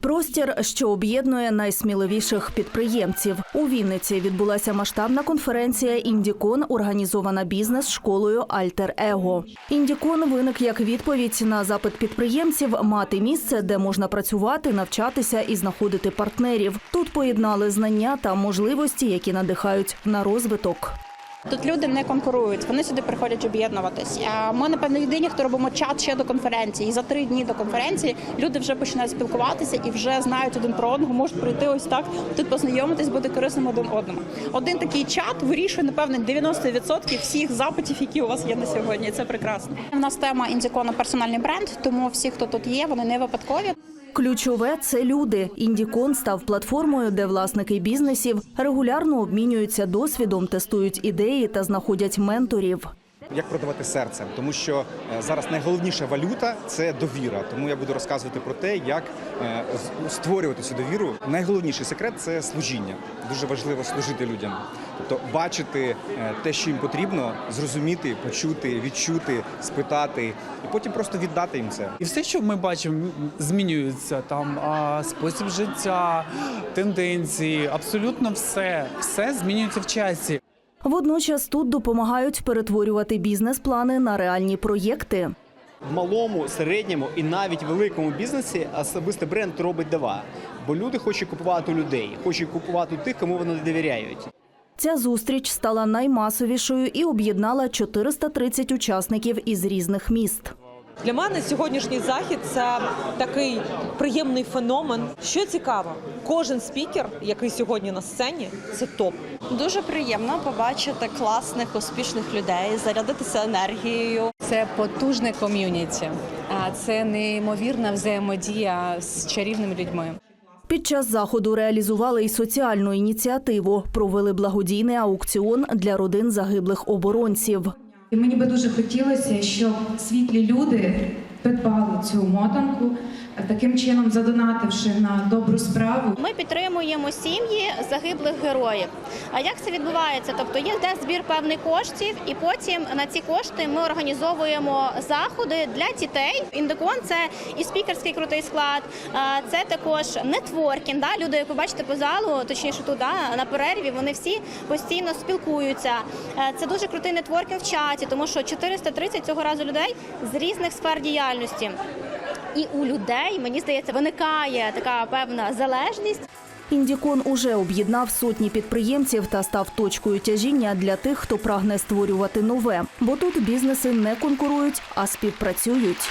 Простір, що об'єднує найсміливіших підприємців. У Вінниці відбулася масштабна конференція Індікон, організована бізнес-школою Альтер Его. Індікон виник як відповідь на запит підприємців мати місце, де можна працювати, навчатися і знаходити партнерів. Тут поєднали знання та можливості, які надихають на розвиток. Тут люди не конкурують, вони сюди приходять об'єднуватись. Ми, напевно, єдині, хто робимо чат ще до конференції. І за три дні до конференції люди вже починають спілкуватися і вже знають один про одного, можуть прийти ось так. Тут познайомитись, бути корисним один одному. Один такий чат вирішує, напевно, 90% всіх запитів, які у вас є на сьогодні. Це прекрасно. У нас тема індикона персональний бренд, тому всі, хто тут є, вони не випадкові. Ключове це люди. Індікон став платформою, де власники бізнесів регулярно обмінюються досвідом, тестують ідеї та знаходять менторів. Як продавати серцем, тому що е, зараз найголовніша валюта це довіра. Тому я буду розказувати про те, як е, створювати цю довіру. Найголовніший секрет це служіння. Дуже важливо служити людям, тобто бачити е, те, що їм потрібно, зрозуміти, почути, відчути, спитати, і потім просто віддати їм це. І все, що ми бачимо, змінюється там а, спосіб життя, тенденції, абсолютно все, все змінюється в часі. Водночас тут допомагають перетворювати бізнес-плани на реальні проєкти. В малому, середньому і навіть великому бізнесі особистий бренд робить дава, Бо люди хочуть купувати у людей, хочуть купувати у тих, кому вони довіряють. Ця зустріч стала наймасовішою і об'єднала 430 учасників із різних міст. Для мене сьогоднішній захід це такий приємний феномен. Що цікаво, кожен спікер, який сьогодні на сцені, це топ. Дуже приємно побачити класних, успішних людей, зарядитися енергією. Це потужне ком'юніті, а це неймовірна взаємодія з чарівними людьми. Під час заходу реалізували й соціальну ініціативу. Провели благодійний аукціон для родин загиблих оборонців. І мені би дуже хотілося, щоб світлі люди придбали цю мотанку, таким чином задонативши на добру справу. Ми підтримуємо сім'ї загиблих героїв. А як це відбувається? Тобто є де збір певних коштів, і потім на ці кошти ми організовуємо заходи для дітей. Індикон це і спікерський крутий склад, це також нетворкінг. Да? Люди, як ви бачите по залу, точніше туди на перерві, вони всі постійно спілкуються. Це дуже крутий нетворкінг в чаті, тому що 430 цього разу людей з різних сфер діяльності. І у людей, мені здається, виникає така певна залежність. Індікон уже об'єднав сотні підприємців та став точкою тяжіння для тих, хто прагне створювати нове. Бо тут бізнеси не конкурують, а співпрацюють.